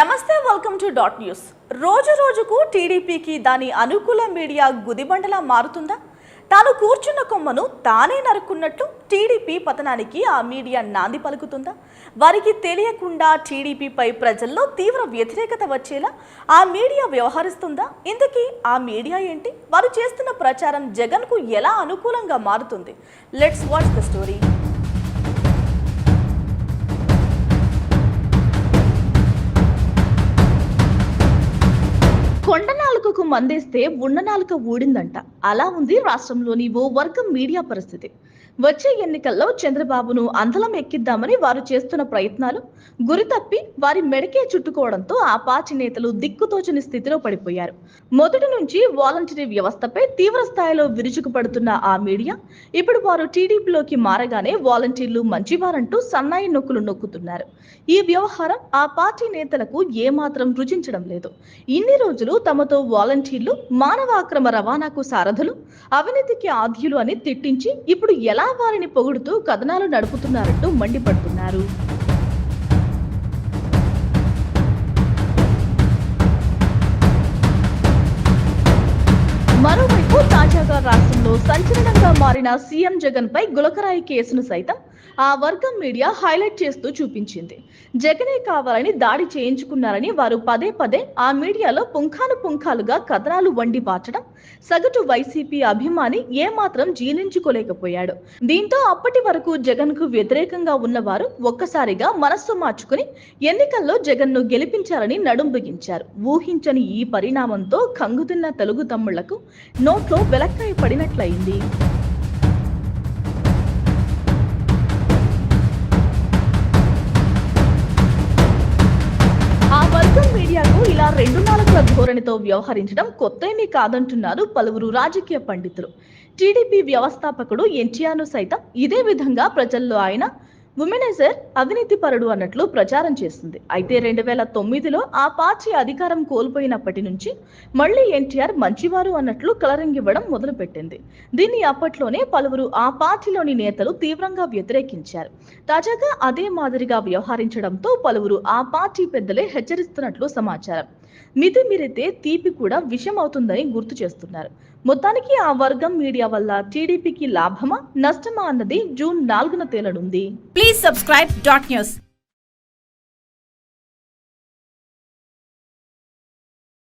నమస్తే welcome to dot news రోజు రోజుకు టీడీపీకి దాని అనుకూల మీడియా గుదిబండలా మారుతుందా? తాను కూర్చున్న కొమ్మను తానే నరుక్కున్నట్లు టీడీపీ పతనానికి ఆ మీడియా నాంది పలుకుతుందా? వారికి తెలియకుండా టీడీపీపై ప్రజల్లో తీవ్ర వ్యతిరేకత వచ్చేలా ఆ మీడియా వ్యవహరిస్తుందా? ఇందుకీ ఆ మీడియా ఏంటి? వారు చేస్తున్న ప్రచారం జగన్కు ఎలా అనుకూలంగా మారుతుంది? లెట్స్ వాచ్ ద స్టోరీ కొండ నాలుకకు మందేస్తే ఉన్న నాలుక ఊడిందంట. అలా ఉంది రాష్ట్రంలోని ఓ వర్గం మీడియా పరిస్థితి. వచ్చే ఎన్నికల్లో చంద్రబాబును అందలం ఎక్కిద్దామని వారు చేస్తున్న ప్రయత్నాలు గురి తప్పి వారి మెడకే చుట్టుకోవడంతో ఆ పార్టీ నేతలు దిక్కుతోచని స్థితిలో పడిపోయారు. మొదటి నుంచి వాలంటరీ వ్యవస్థపై తీవ్ర స్థాయిలో విరుచుకుపడుతున్న ఆ మీడియా ఇప్పుడు వారు టీడీపీలోకి మారగానే వాలంటీర్లు మంచివారంటూ సన్నాయి నొక్కులు నొక్కుతున్నారు. ఈ వ్యవహారం ఆ పార్టీ నేతలకు ఏమాత్రం రుచించడం లేదు. ఇన్ని రోజులు తమతో వాలంటీర్లు మానవాక్రమ రవాణాకు సారథులు అవినీతికి ఆద్యులు అని తిట్టించి ఇప్పుడు ఎలా వారిని పొగుడుతూ కథనాలు నడుపుతున్నారంటూ మండిపడుతున్నారు. మరోవైపు తాజాగా రాష్ట్రంలో సంచలనంగా మారిన సీఎం జగన్ పై గులకరాయి కేసును సైతం ఆ వర్గం మీడియా హైలైట్ చేస్తూ చూపించింది. జగనే కావాలని దాడి చేయించుకున్నారని వారు పదే పదే ఆ మీడియాలో పుంఖాను పుంఖాలుగా కథనాలు వండి పాచడం సగటు వైసీపీ అభిమాని ఏమాత్రం జీర్ణించుకోలేకపోయాడు. దీంతో అప్పటి వరకు జగన్కు వ్యతిరేకంగా ఉన్నవారు ఒక్కసారిగా మనస్సు మార్చుకుని ఎన్నికల్లో జగన్ను గెలిపించారని నడుం బిగించారు ఊహించని ఈ పరిణామంతో కంగుతున్న తెలుగు తమ్ముళ్ళకు నోట్లో వెలక్కాయ పడినట్లయింది. రెండు నాలుగుల ధోరణితో వ్యవహరించడం కొత్తేమీ కాదంటున్నారు పలువురు రాజకీయ పండితులు. టీడీపీ వ్యవస్థాపకుడు ఎన్టీఆర్ను సైతం ఇదే విధంగా ప్రజల్లో ఆయన ఉమెనైజర్ అవినీతి పరుడు అన్నట్లు ప్రచారం చేస్తుంది. అయితే రెండు వేల తొమ్మిదిలో ఆ పార్టీ అధికారం కోల్పోయినప్పటి నుంచి మళ్ళీ ఎన్టీఆర్ మంచివారు అన్నట్లు కలరింగ్ ఇవ్వడం మొదలుపెట్టింది. దీన్ని అప్పట్లోనే పలువురు ఆ పార్టీలోని నేతలు తీవ్రంగా వ్యతిరేకించారు. తాజాగా అదే మాదిరిగా వ్యవహరించడంతో పలువురు ఆ పార్టీ పెద్దలే హెచ్చరిస్తున్నట్లు సమాచారం. మితి మీరితే తీపి కూడా విషం అవుతుందని గుర్తు చేస్తున్నారు. మొత్తానికి ఆ వర్గం మీడియా వల్ల టీడీపీకి లాభమా నష్టమా అన్నది జూన్ నాలుగున తేలనుంది. Please subscribe dot news